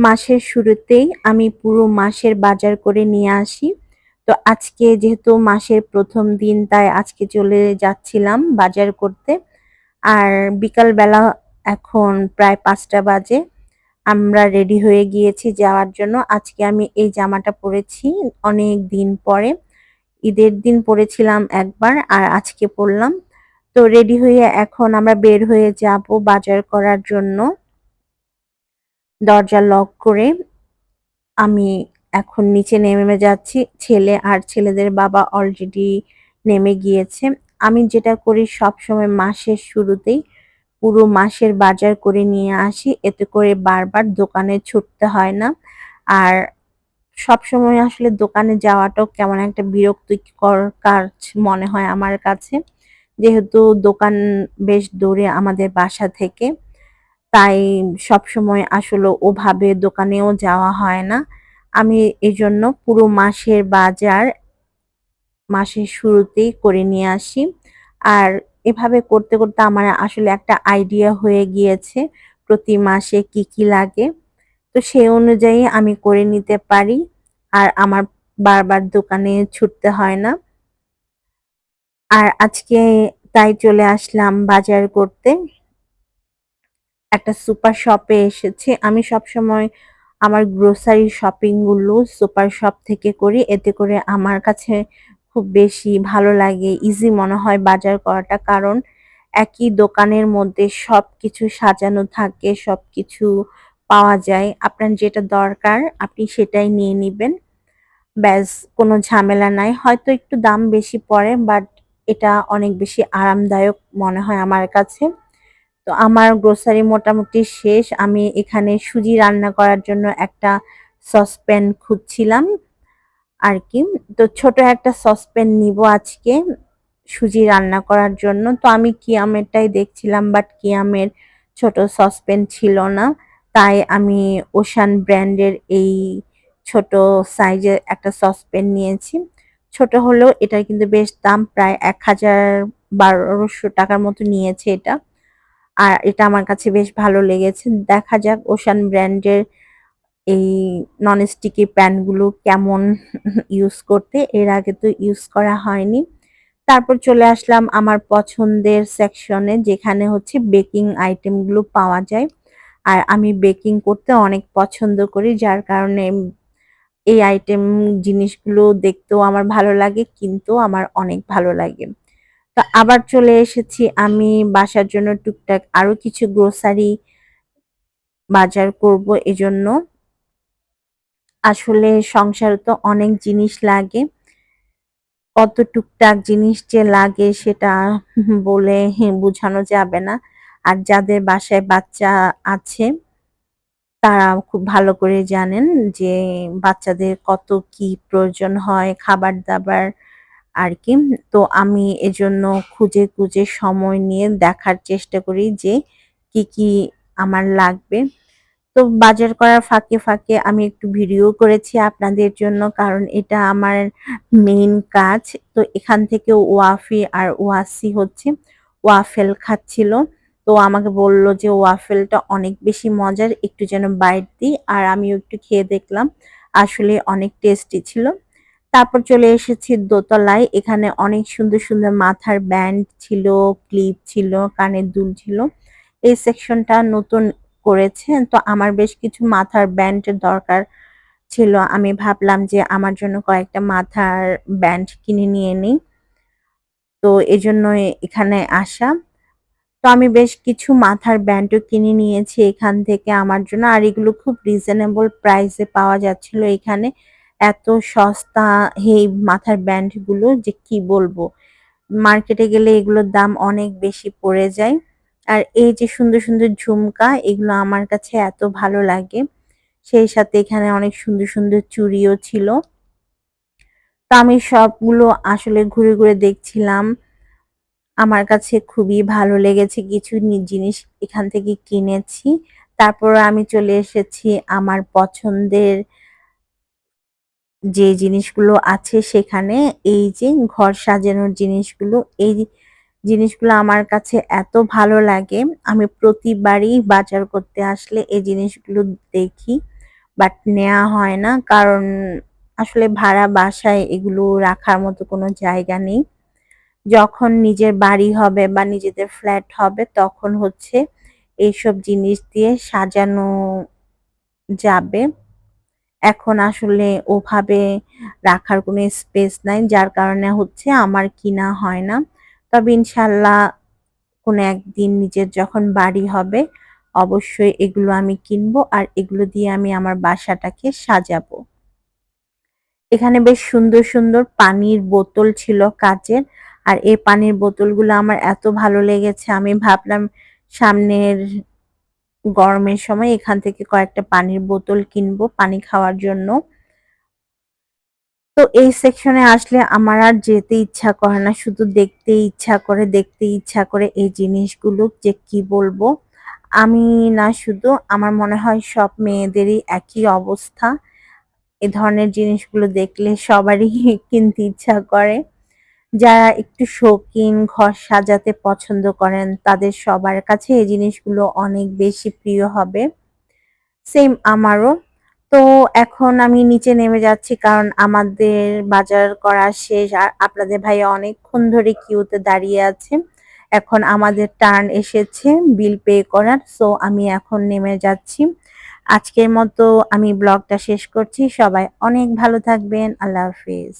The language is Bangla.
মাসের শুরুতেই আমি পুরো মাসের বাজার করে নিয়ে আসি। তো আজকে যেহেতু মাসের প্রথম দিন, তাই আজকে চলে যাচ্ছিলাম বাজার করতে। আর বিকাল বেলা এখন প্রায় পাঁচটা বাজে। আমরা রেডি হয়ে গিয়েছি যাওয়ার জন্য। আজকে আমি এই জামাটা পরেছি অনেক দিন পরে। ঈদের দিন পরেছিলাম একবার আর আজকে পরলাম। তো রেডি হয়ে এখন আমরা বের হয়ে যাব বাজার করার জন্য। দরজা লক করে আমি এখন নিচে নেমে যাচ্ছি। ছেলে আর ছেলেদের বাবা অলরেডি নেমে গিয়েছে। আমি যেটা করি সবসময় মাসের শুরুতেই পুরো মাসের বাজার করে নিয়ে আসি। এতে করে বারবার দোকানে ছুটতে হয় না। আর সবসময় আসলে দোকানে যাওয়াটাও কেমন একটা বিরক্তিকর কাজ মনে হয় আমার কাছে। যেহেতু দোকান বেশ দূরে আমাদের বাসা থেকে। তাই সবসময় আসলে ওভাবে দোকানেও যাওয়া হয় না। আমি এজন্য পুরো মাসের বাজার মাসের শুরুতেই করে নিয়ে আসি। আর এভাবে করতে, করতে আমার আসলে একটা আইডিয়া হয়ে গিয়েছে প্রতি মাসে কি, কি লাগে। তো সেই অনুযায়ী আমি করে নিতে পারি। আর আমার বারবার দোকানে ছুটতে হয় না। আর আজকে তাই চলে আসলাম বাজার করতে। একটা সুপার শপে এসেছি। আমি সবসময় আমার গ্রোসারি শপিংগুলো সুপার শপ থেকে করি। এতে করে আমার কাছে খুব বেশি ভালো লাগে, ইজি মনে হয় বাজার করাটা। কারণ একই দোকানের মধ্যে সবকিছু সাজানো থাকে, সবকিছু পাওয়া যায়। আপনার যেটা দরকার আপনি সেটাই নিয়ে নিবেন। ব্যাস কোনো ঝামেলা নাই। হয়তো একটু দাম বেশি পড়ে বাট এটা অনেক বেশি আরামদায়ক মনে হয় আমার কাছে। তো আমার গ্রোসারি মোটামুটি শেষ। আমি এখানে সুজি রান্না করার জন্য একটা সসপ্যান খুঁজছিলাম আর কি তো ছোট একটা সসপ্যান নিব আজকে সুজি রান্না করার জন্য। তো আমি কিয়ামেরটাই দেখছিলাম বাট কিয়ামের ছোট সসপ্যান ছিল না। তাই আমি ওশান ব্র্যান্ডের এই ছোট সাইজের একটা সসপ্যান নিয়েছি। ছোট হলেও এটার কিন্তু বেশ দাম, প্রায় এক হাজার বারোশো টাকার মতো নিয়েছে এটা। আর এটা আমার কাছে বেশ ভালো লেগেছে। দেখা যাক ওশান ব্র্যান্ডের এই নন ননস্টিকি প্যানগুলো কেমন ইউজ করতে। এর আগে তো ইউজ করা হয়নি। তারপর চলে আসলাম আমার পছন্দের সেকশনে যেখানে হচ্ছে বেকিং আইটেমগুলো পাওয়া যায়। আর আমি বেকিং করতে অনেক পছন্দ করি, যার কারণে এই আইটেম জিনিসগুলো দেখতেও আমার ভালো লাগে কিন্তু আমার অনেক ভালো লাগে। তো আবার চলে এসেছি আমি বাসার জন্য টুকটাক আরও কিছু গ্রোসারি বাজার করব এজন্য। আসলে সংসার তো অনেক জিনিস লাগে। কত টুকটাক জিনিস যে লাগে সেটা বলে বোঝানো যাবে না। আর যাদের বাসায় বাচ্চা আছে, তারা খুব ভালো করে জানেন যে বাচ্চাদের কত কি প্রয়োজন হয় খাবার-দাবার আরকি। তো আমি এজন্য খুঁজে, খুঁজে সময় নিয়ে দেখার চেষ্টা করি যে কি, কি আমার লাগবে। তো বাজার করার ফাঁকে, ফাঁকে আমি একটু ভিডিও করেছি আপনাদের জন্য কারণ এটা আমার মেইন কাজ। তো এখান থেকে ওয়াফি আর ওয়াসি হচ্ছে ওয়াফেল খাচ্ছিল। তো আমাকে বলল যে ওয়াফেলটা অনেক বেশি মজার একটু যেন বাইট দিই আর আমিও একটু খেয়ে দেখলাম। আসলে অনেক টেস্টি ছিল। তারপর চলে এসেছি দোতলায়। এখানে অনেক সুন্দর, সুন্দর মাথার ব্যান্ড ছিল, ক্লিপ ছিল, কানের দুল ছিল। এই সেকশনটা নতুন করেছে। তো আমার বেশ কিছু মাথার ব্যান্ডের দরকার ছিল। আমি ভাবলাম যে আমার জন্য কয়েকটা মাথার ব্যান্ড কিনে নিয়ে নিই। তো এজন্যই এখানে আসা। তো আমি বেশ কিছু মাথার ব্যান্ডও কিনে নিয়েছি এখান থেকে আমার জন্য। আর এগুলো খুব রিজনেবল প্রাইস পাওয়া যাচ্ছিল এখানে। এত সস্তা এই মাথার ব্যান্ডগুলো যে কি বলব। মার্কেটে গেলে এগুলোর দাম অনেক বেশি পড়ে যায়। আর এই যে সুন্দর, সুন্দর ঝুমকা এগুলো আমার কাছে এত ভালো লাগে। সেই সাথে এখানে অনেক সুন্দর, সুন্দর চুড়িও ছিল। তো আমি সবগুলো আসলে ঘুরে, ঘুরে দেখছিলাম। আমার কাছে খুবই ভালো লেগেছে কিছু জিনিস এখান থেকে কিনেছি। তারপর আমি চলে এসেছি আমার পছন্দের যে জিনিসগুলো আছে সেখানে এই যে ঘর সাজানোর জিনিসগুলো, এই জিনিসগুলো আমার কাছে এত ভালো লাগে। আমি প্রতিবারই বাজার করতে আসলে এই জিনিসগুলো দেখি বাট নেওয়া হয় না। কারণ আসলে ভাড়া বাসায় এগুলো রাখার মতো কোনো জায়গা নেই। যখন নিজের বাড়ি হবে বা নিজেদের ফ্ল্যাট হবে, তখন হচ্ছে এইসব জিনিস দিয়ে সাজানো যাবে। এখন আসলে ওভাবে রাখার কোনো স্পেস নাই, যার কারণে হচ্ছে আমার কিনা হয় না। তবে ইনশাল্লাহ কোনো একদিন নিজের যখন বাড়ি হবে, অবশ্যই এগুলো আমি কিনবো আর এগুলো দিয়ে আমি আমার বাসাটাকে সাজাবো। এখানে বেশ সুন্দর সুন্দর পানির বোতল ছিল কাচের, আর এই পানির বোতলগুলো আমার এত ভালো লেগেছে, আমি ভাবলাম সামনের গরমের সময় এখান থেকে কয়েকটা পানির বোতল কিনবো পানি খাওয়ার জন্য। তো এই সেকশনে আসলে আমার আর যেতে ইচ্ছা করে না, শুধু দেখতে ইচ্ছা করে, দেখতে ইচ্ছা করে এই জিনিসগুলো যে কি বলব। আমি না শুধু, আমার মনে হয় সব মেয়েদেরই একই অবস্থা। এ ধরনের জিনিসগুলো দেখলে সবারই কিনতে ইচ্ছা করে। যারা একটু শৌখিন, ঘর সাজাতে পছন্দ করেন, তাদের সবার কাছে এই জিনিসগুলো অনেক বেশি প্রিয় হবে। সেম আমারও। তো এখন আমি নিচে নেমে যাচ্ছি কারণ আমাদের বাজার করা শেষ আর আপনাদের ভাইয়া অনেকক্ষণ ধরে কিউতে দাঁড়িয়ে আছে। এখন আমাদের টার্ন এসেছে বিল পে করার সো আমি এখন নেমে যাচ্ছি। আজকের মতো আমি ব্লগটা শেষ করছি। সবাই অনেক ভালো থাকবেন। আল্লাহ হাফিজ।